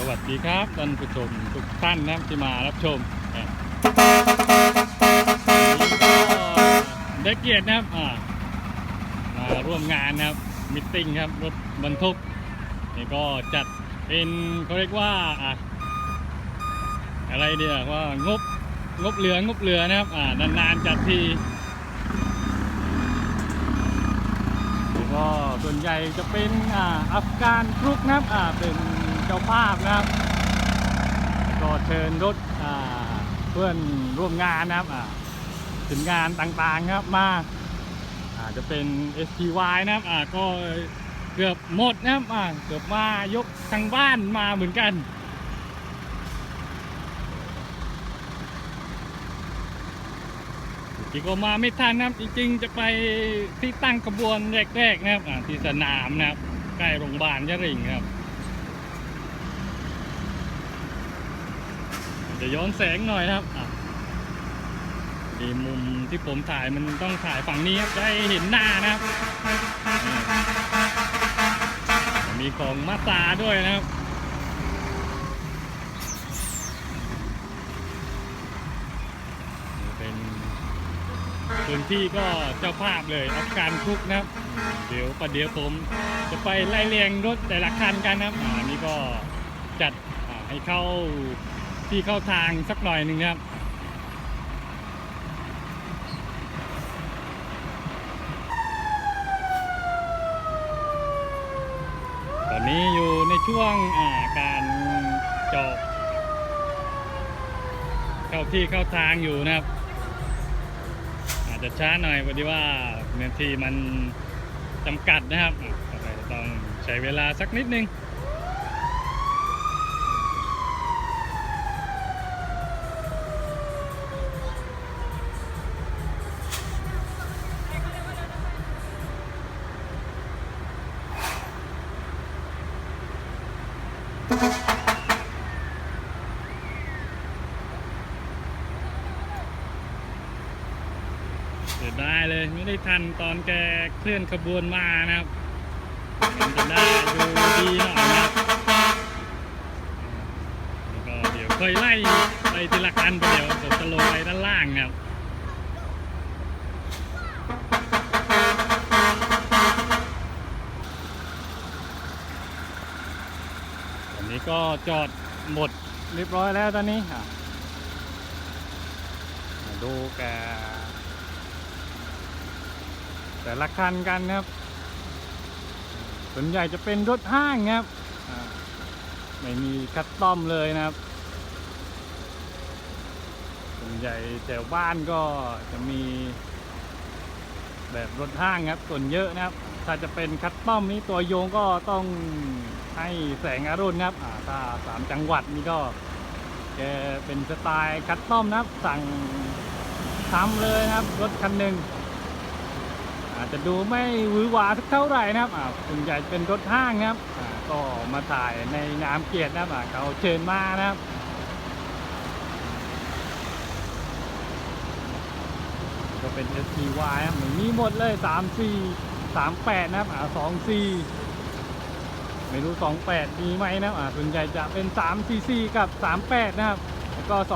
สวัสดีครับท่านผู้ชมทุกท่านนะครับที่มารับชมแหม่วันนี้ก็ได้เกียรตินะครับมาร่วมงานนะครับมิทติ้งครับรถบรรทุกนี่ก็จัดเป็นเขาเรียกว่าอะอะไรเดียวว่างบงบเหลืองบเหลือนะครับนานๆจัดทีแล้วก็ส่วนใหญ่จะเป็นอ่าอัฟกานกรุ๊ปนะครับเป็น เจ้าภาพนะครับ ก็เชิญรถเพื่อนร่วมงานนะครับถึงงานต่างๆครับมาอาจจะเป็น SPY นะครับก็เกือบหมดนะครับเกือบมายกทางบ้านมาเหมือนกันจริงก็มาไม่ทันนะครับ จริงๆ จะไปที่ตั้งขบวนแรกๆนะครับที่สนามนะครับ ใกล้โรงพยาบาลยะริงครับ เดี๋ยวย้อนแสงหน่อยนะครับดีมุมที่ผมถ่ายมันต้องถ่ายฝั่งนี้ครับจะให้เห็นหน้านะครับ มีของมาตาด้วยนะครับเป็นพื้นที่ก็เจ้าภาพเลยอัฟการทุกนะครับ เดี๋ยวประเดี๋ยวผมจะไปไล่เรียงรถแต่ละคันกันนะครับอันนี้ก็จัดให้เข้า ที่เข้าทางสักหน่อยหนึ่งครับตอนนี้อยู่ในช่วงาการเจาะเข้าที่เข้าทางอยู่นะครับ อาจจะช้าหน่อยพอดีว่าเนื้อที่มันจำกัดนะครับต้องใช้เวลาสักนิดนึง เสียดายเลยไม่ได้ทันตอนแกเคลื่อนขบวนมานะครับมันจะได้ดูดีหน่อยนะครับแล้วก็เดี๋ยวค่อยไล่ไปทีละคันไปเดี๋ยวผมจะลงไปด้านล่างนะครับตอนนี้ก็จอดหมดเรียบร้อยแล้วตอนนี้อะดูแก แต่ละคันกันนะครับ ส่วนใหญ่จะเป็นรถห้างครับไม่มีคัสตอมเลยนะครับ ส่วนใหญ่แถวบ้านก็จะมีแบบรถห้างครับ ส่วนเยอะนะครับ ถ้าจะเป็นคัสตอมนี้ตัวโยงก็ต้องให้แสงอรุณครับถ้าสามจังหวัดนี่ก็แกเป็นสไตล์คัสตอมนะครับ สั่งทำเลยนะครับ รถคันหนึ่ง อาจจะดูไม่หวือหวาสักเท่าไหร่นะครับส่วนใหญ่เป็นรถห้างนะครับก็มาถ่ายในนามเกียรตินะครับเขาเชิญมานะครับก็เป็น SPY ครับเหมือนมีหมดเลย 3 4 3 8 นะครับอ่า2 4 ไม่รู้ 28 มีไหมนะครับอ่าส่วนใหญ่จะเป็น 3 4 4 กับ 38 นะครับ แล้วก็ 2 4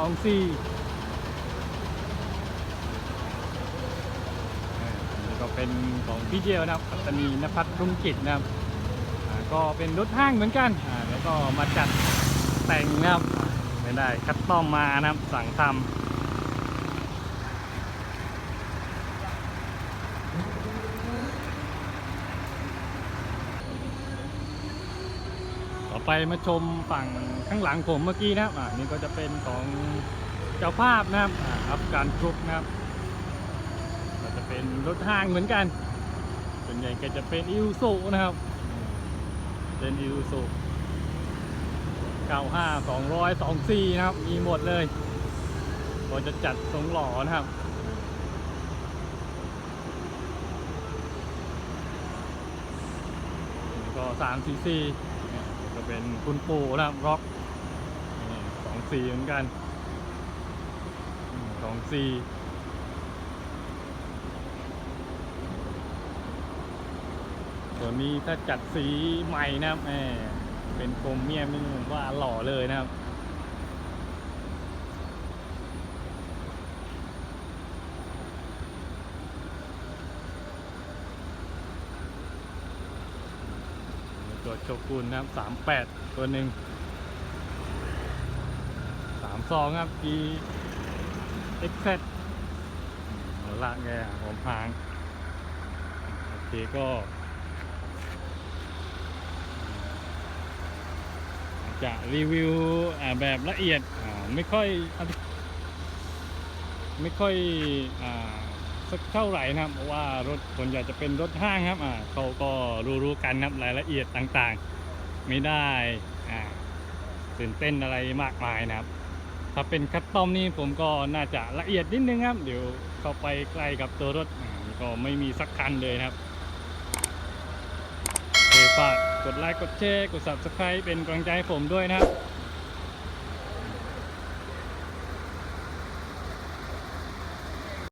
อ่าอันนี้ก็ เป็นของพี่เดียวนะครับปัตตานีนภัทรรุ่งกิจนะครับก็เป็นรถห้างเหมือนกันแล้วก็มาจัดแต่งนะครับไม่ได้คัดต้อมมานะครับสั่งทำต่อไปมาชมฝั่งข้างหลังผมเมื่อกี้นะครับอ่านี่ก็จะเป็นของเจ้าภาพนะครับอัฟการกรุ๊ปนะครับ รถห้างเหมือนกัน ส่วนใหญ่ก็จะเป็นอิวสุนะครับ เป็นอิวสุ95 200 24 นะครับ มีหมดเลยก็จะจัดสงหล่อนะครับก็3 cc ก็เป็นคุณปู่นะครับร็อก2 4เหมือนกัน2 4 ตัวนี้ถ้าจัดสีใหม่นะครับแหมเป็นโครเมียมนี่ผมว่าหล่อเลยนะครับตัวโชกุนนะครับสามแปดตัวหนึ่งสามสองครับ e x z หัวละไงผมพาง โอเคก็ จะรีวิวแบบละเอียดไม่ค่อยไม่ค่อยอสักเท่าไหร่นะครับ เพราะว่ารถส่วนใหญ่จะเป็นรถห้างครับเขาก็รู้ๆกันนะครับรายละเอียดต่างๆ ไม่ได้ตื่นเต้นอะไรมากมายนะครับ ถ้าเป็นคัสตอมนี่ผมก็น่าจะละเอียดนิดนึงครับ เดี๋ยวเข้าไปใกล้กับตัวรถก็ไม่มีสักคันเลยนะครับโอเคฝาก กดไลค์กดแชร์กด subscribe เป็นกำลังใจให้ผมด้วยนะครับ